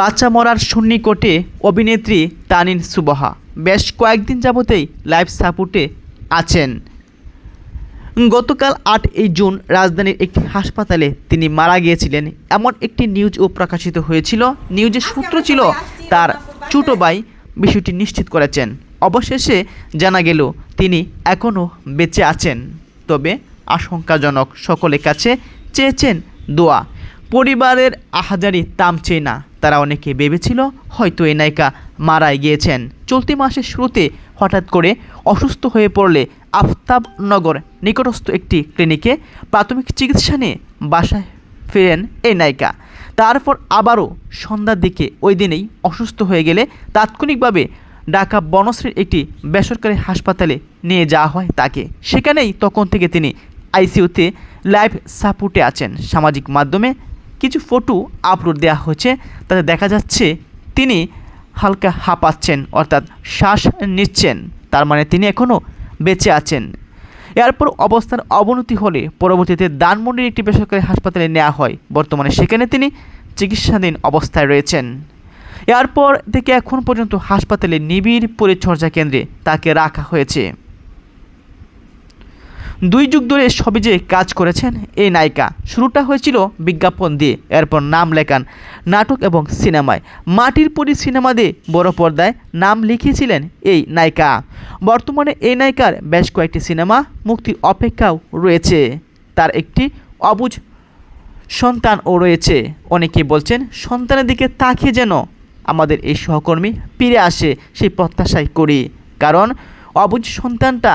বাচ্চা মরার সন্নিকটে অভিনেত্রী তানিন সুবহা। বেশ কয়েকদিন যাবতেই লাইভ সাপোর্টে আছেন। গতকাল আট এই জুন রাজধানীর একটি হাসপাতালে তিনি মারা গিয়েছিলেন। এমন একটি নিউজও প্রকাশিত হয়েছিল। নিউজের সূত্র ছিল, তার ছোটো ভাই বিষয়টি নিশ্চিত করেছেন। অবশেষে জানা গেল, তিনি এখনও বেঁচে আছেন। তবে আশঙ্কাজনক সকলের কাছে চেয়েছেন দোয়া। পরিবারের আহাজারি তাম চেয়ে না। তারা অনেকে ভেবেছিল হয়তো এই নায়িকা মারাই গিয়েছেন। চলতি মাসের শুরুতে হঠাৎ করে অসুস্থ হয়ে পড়লে আফতাবনগর নিকটস্থ একটি ক্লিনিকে প্রাথমিক চিকিৎসা নিয়ে বাসায় ফেরেন এই নায়িকা। তারপর আবারও সন্ধ্যার দিকে ওই দিনেই অসুস্থ হয়ে গেলে তাৎক্ষণিকভাবে ঢাকা বনশ্রীর একটি বেসরকারি হাসপাতালে নিয়ে যাওয়া হয় তাকে। সেখানেই তখন থেকে তিনি আইসিইউতে লাইভ সাপোর্টে আছেন। সামাজিক মাধ্যমে কিছু ফটো আপলোড দেওয়া হয়েছে। তাতে দেখা যাচ্ছে তিনি হালকা হাঁপাচ্ছেন, অর্থাৎ শ্বাস নিচ্ছেন। তার মানে তিনি এখনও বেঁচে আছেন। এরপর অবস্থার অবনতি হলে পরবর্তীতে দানমন্ডির একটি বেসরকারি হাসপাতালে নেওয়া হয়। বর্তমানে সেখানে তিনি চিকিৎসাধীন অবস্থায় রয়েছেন। এরপর থেকে এখন পর্যন্ত হাসপাতালে নিবিড় পরিচর্যা কেন্দ্রে তাকে রাখা হয়েছে। দুই যুগ ধরে সবিজে কাজ করেছেন এই নায়িকা। শুরুটা হয়েছিল বিজ্ঞাপন দিয়ে, এরপর নাম লেখান নাটক এবং সিনেমায়। মাটির পরি সিনেমা দিয়ে বড় পর্দায় নাম লিখিয়েছিলেন এই নায়িকা। বর্তমানে এই নায়িকার বেশ কয়েকটি সিনেমা মুক্তির অপেক্ষাও রয়েছে। তার একটি অবুঝ সন্তানও রয়েছে। অনেকে বলছেন, সন্তানের দিকে তাকিয়ে যেন আমাদের এই সহকর্মী ফিরে আসে সেই প্রত্যাশাই করি। কারণ অবুঝ সন্তানটা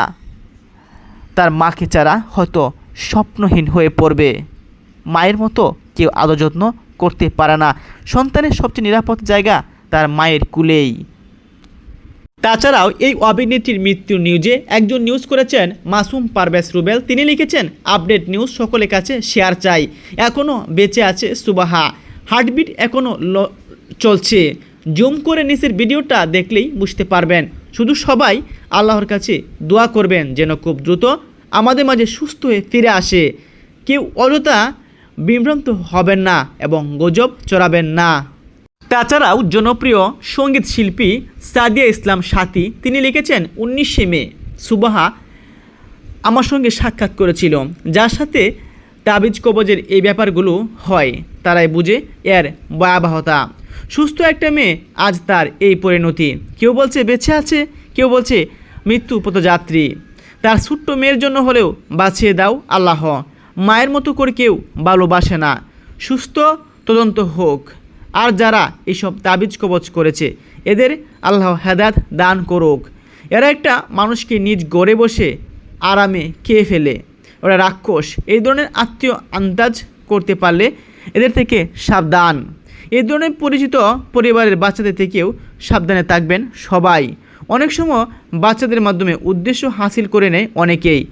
তার মাকে ছাড়া হয়তো স্বপ্নহীন হয়ে পড়বে। মায়ের মতো কেউ আদর যত্ন করতে পারে না। সন্তানের সবচেয়ে নিরাপদ জায়গা তার মায়ের কুলেই। তাছাড়াও এই অভিনেত্রীর মৃত্যুর নিউজে একজন নিউজ করেছেন, মাসুম পারভেজ রুবেল। তিনি লিখেছেন, আপডেট নিউজ সকলের কাছে শেয়ার চাই। এখনও বেঁচে আছে সুবাহা। হার্টবিট এখনও চলছে। জুম করে নিচের ভিডিওটা দেখলেই বুঝতে পারবেন। শুধু সবাই আল্লাহর কাছে দোয়া করবেন যেন খুব দ্রুত আমাদের মাঝে সুস্থ হয়ে ফিরে আসে। কেউ অযথা বিভ্রান্ত হবেন না এবং গজব চড়াবেন না। তাছাড়াও জনপ্রিয় সংগীত শিল্পী সাদিয়া ইসলাম সাথী, তিনি লিখেছেন উনিশে মে সুবাহা আমার সঙ্গে সাক্ষাৎ করেছিল, যার সাথে তাবিজ কবজের এই ব্যাপারগুলো হয়, তারাই বুঝে এর ভয়াবহতা। সুস্থ একটা মেয়ে, আজ তার এই পরিণতি কেউ বলছে, বেঁচে আছে? কেউ বলছে, মৃত্যু পথযাত্রী। তার ছোট্ট মেয়ের জন্য হলেও বাঁচিয়ে দাও আল্লাহ। মায়ের মতো করে কেউ ভালোবাসে না। সুস্থ তদন্ত হোক। আর যারা এসব তাবিজ কবচ করেছে, এদের আল্লাহ হেদায়ত দান করুক। এরা একটা মানুষকে নিজ গড়ে বসে আরামে খেয়ে ফেলে। ওরা রাক্ষস। এই ধরনের আত্মীয় আন্দাজ করতে পারলে এদের থেকে সাবধান। এই ধরনের পরিচিত পরিবারের বাচ্চাদের থেকেও সাবধানে থাকবেন সবাই। অনেক সময় বাচ্চাদের মাধ্যমে উদ্দেশ্য হাসিল করে নেয় অনেকেই।